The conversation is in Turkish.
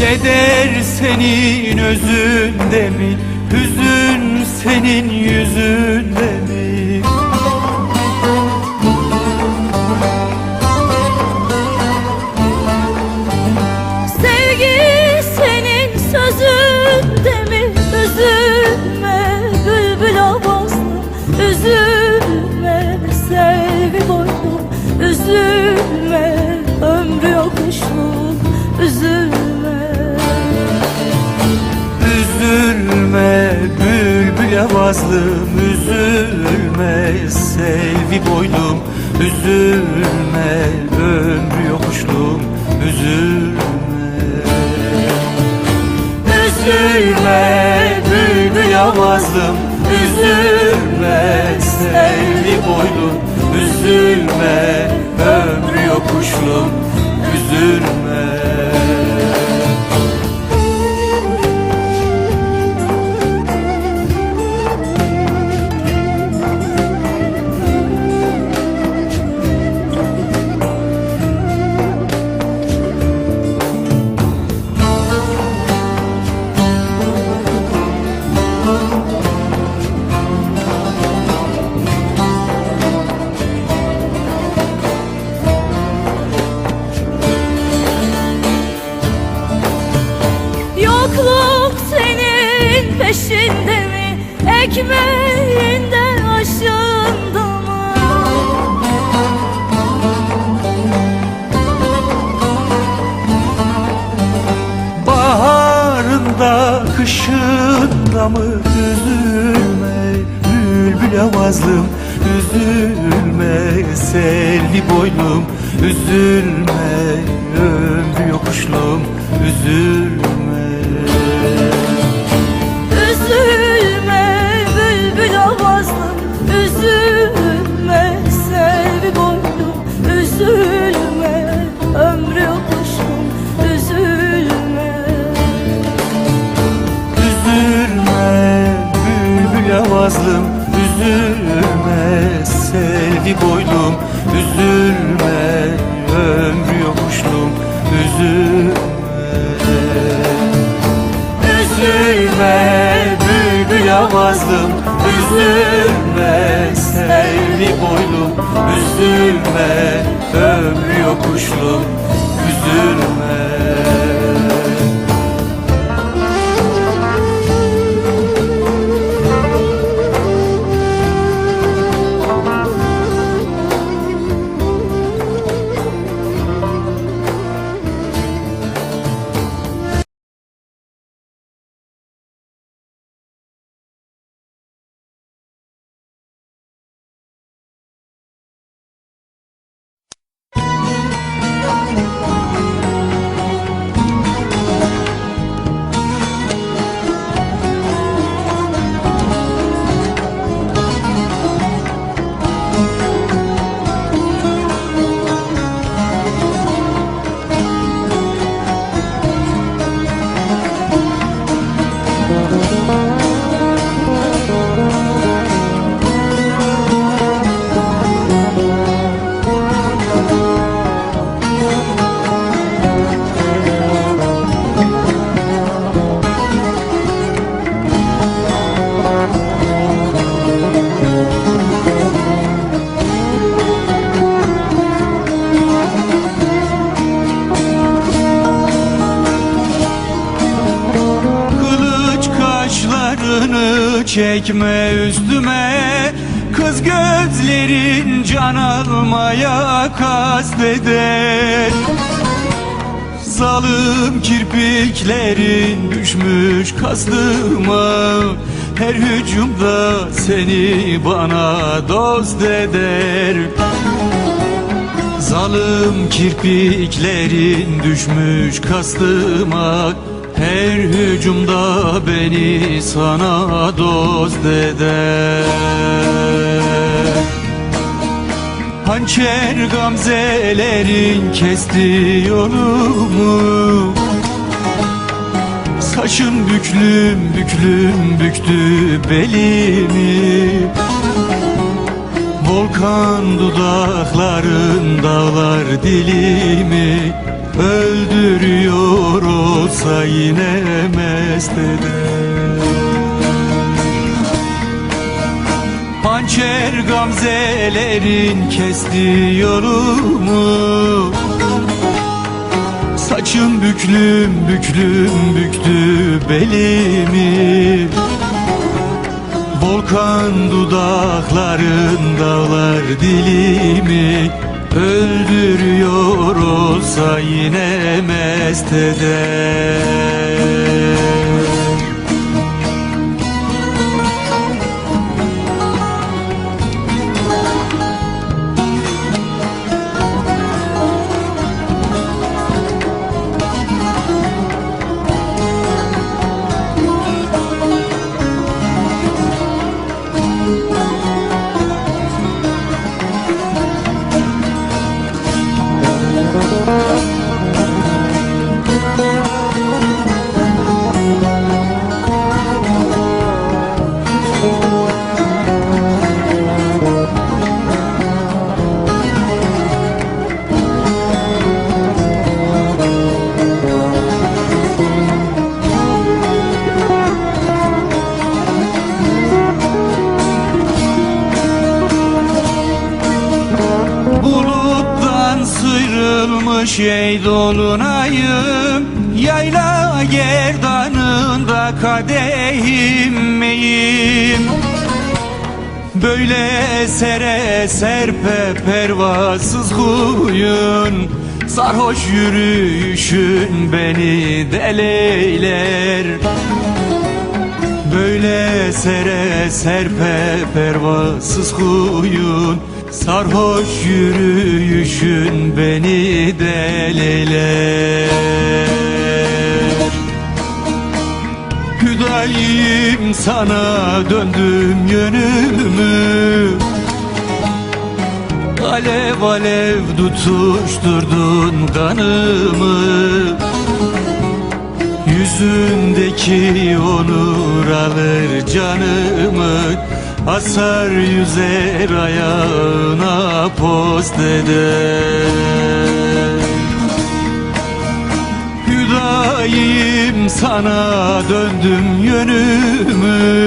Keder senin özünde mi? Hüzün senin yüzünde mi? Bülbül avazlım Üzülme selvi boylum Üzülme ömrü yokuşlum Üzülme. Üzülme bülbül avazlım Üzülme selvi boylum Üzülme ömrü yokuşlum Üzülme senin peşinde mi? Ekmeğinde aşında mı? Baharında kışında mı? Üzülme Bülbül avazlım. Üzülme Selvi boylum üzülme Ömrü yokuşlum. Üzülme avazlım Üzülme selvi boylum Üzülme ömrü yokuşlum Üzülme kaşlarını çekme üstüme Kız gözlerin can almaya kasteder Zalim kirpiklerin düşmüş kastırma Her hücumda seni bana dost eder. Zalim kirpiklerin düşmüş kastıma Her hücumda beni sana dost eder. Hançer gamzelerin kesti yolumu. Saçın büklüm büklüm büktü belimi Volkan dudakların dağlar dilimi Öldürüyor olsa yine mest eder Hançer gamzelerin kesti yolumu Saçın büklüm büklüm büktü belimi Volkan dudakların dağlar dilimi Öldürüyor olsa yine mest sıyrılmış ey dolunayım Yayla gerdanında kadehim meyim Böyle sere serpe pervasız huyun Sarhoş yürüyüşün beni deleyler Böyle sere serpe pervasız huyun Sarhoş yürüyüşün beni deliler Hüdayim sana döndüm yönümü. Alev alev tutuşturdun kanımı Yüzündeki onur alır canımı Asar yüzer ayağına post eder. Hüdayim sana döndüm yönümü